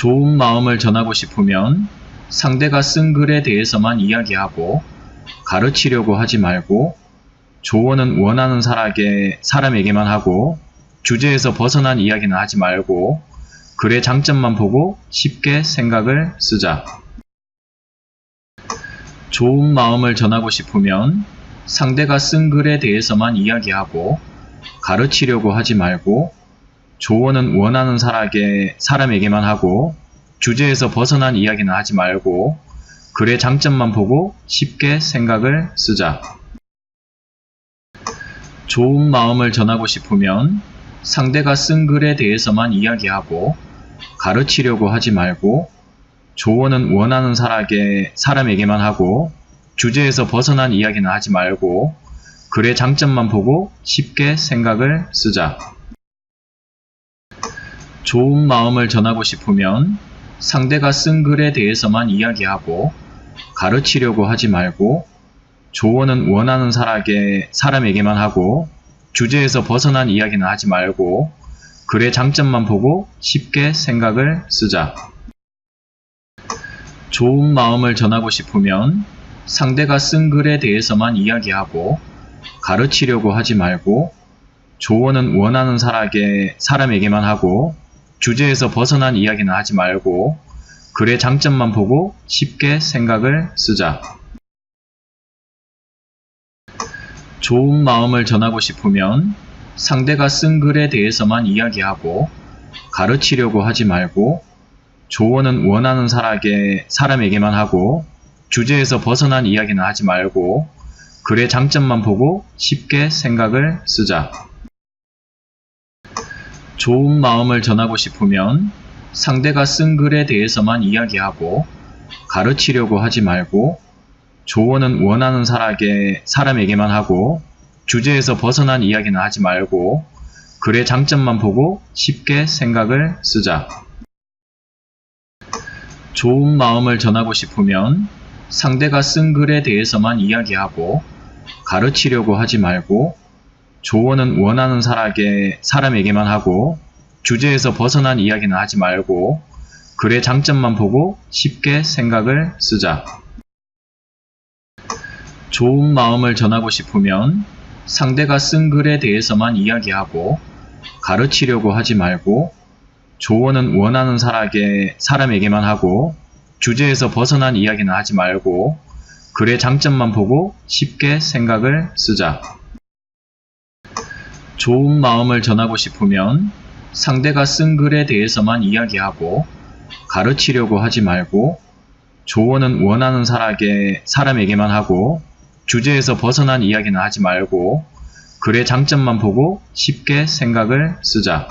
좋은 마음을 전하고 싶으면 상대가 쓴 글에 대해서만 이야기하고 가르치려고 하지 말고 조언은 원하는 사람에게, 사람에게 만 하고 주제에서 벗어난 이야기는 하지 말고 글의 장점만 보고 쉽게 생각을 쓰자. 좋은 마음을 전하고 싶으면 상대가 쓴 글에 대해서만 이야기하고 가르치려고 하지 말고 조언은 원하는 사람에게, 사람에게만 하고 주제에서 벗어난 이야기는 하지 말고 글의 장점만 보고 쉽게 생각을 쓰자. 좋은 마음을 전하고 싶으면 상대가 쓴 글에 대해서만 이야기하고 가르치려고 하지 말고 조언은 원하는 사람에게, 사람에게만 하고 주제에서 벗어난 이야기는 하지 말고 글의 장점만 보고 쉽게 생각을 쓰자. 좋은 마음을 전하고 싶으면 상대가 쓴 글에 대해서만 이야기하고 가르치려고 하지 말고 조언은 원하는 사람에게, 사람에게 만 하고 주제에서 벗어난 이야기는 하지 말고 글의 장점만 보고 쉽게 생각을 쓰자. 좋은 마음을 전하고 싶으면 상대가 쓴 글에 대해서만 이야기하고 가르치려고 하지 말고 조언은 원하는 사람에게, 사람에게만 하고 주제에서 벗어난 이야기는 하지 말고 글의 장점만 보고 쉽게 생각을 쓰자. 좋은 마음을 전하고 싶으면 상대가 쓴 글에 대해서만 이야기하고 가르치려고 하지 말고 조언은 원하는 사람에게, 사람에게만 하고 주제에서 벗어난 이야기는 하지 말고 글의 장점만 보고 쉽게 생각을 쓰자. 좋은 마음을 전하고 싶으면 상대가 쓴 글에 대해서만 이야기하고 가르치려고 하지 말고 조언은 원하는 사람에게, 사람에게만 하고 주제에서 벗어난 이야기는 하지 말고 글의 장점만 보고 쉽게 생각을 쓰자. 좋은 마음을 전하고 싶으면 상대가 쓴 글에 대해서만 이야기하고 가르치려고 하지 말고 조언은 원하는 사람에게, 사람에게만 하고 주제에서 벗어난 이야기는 하지 말고 글의 장점만 보고 쉽게 생각을 쓰자. 좋은 마음을 전하고 싶으면 상대가 쓴 글에 대해서만 이야기하고 가르치려고 하지 말고 조언은 원하는 사람에게, 사람에게만 하고 주제에서 벗어난 이야기는 하지 말고 글의 장점만 보고 쉽게 생각을 쓰자. 좋은 마음을 전하고 싶으면 상대가 쓴 글에 대해서만 이야기하고 가르치려고 하지 말고 조언은 원하는 사람에게, 사람에게만 하고 주제에서 벗어난 이야기는 하지 말고 글의 장점만 보고 쉽게 생각을 쓰자.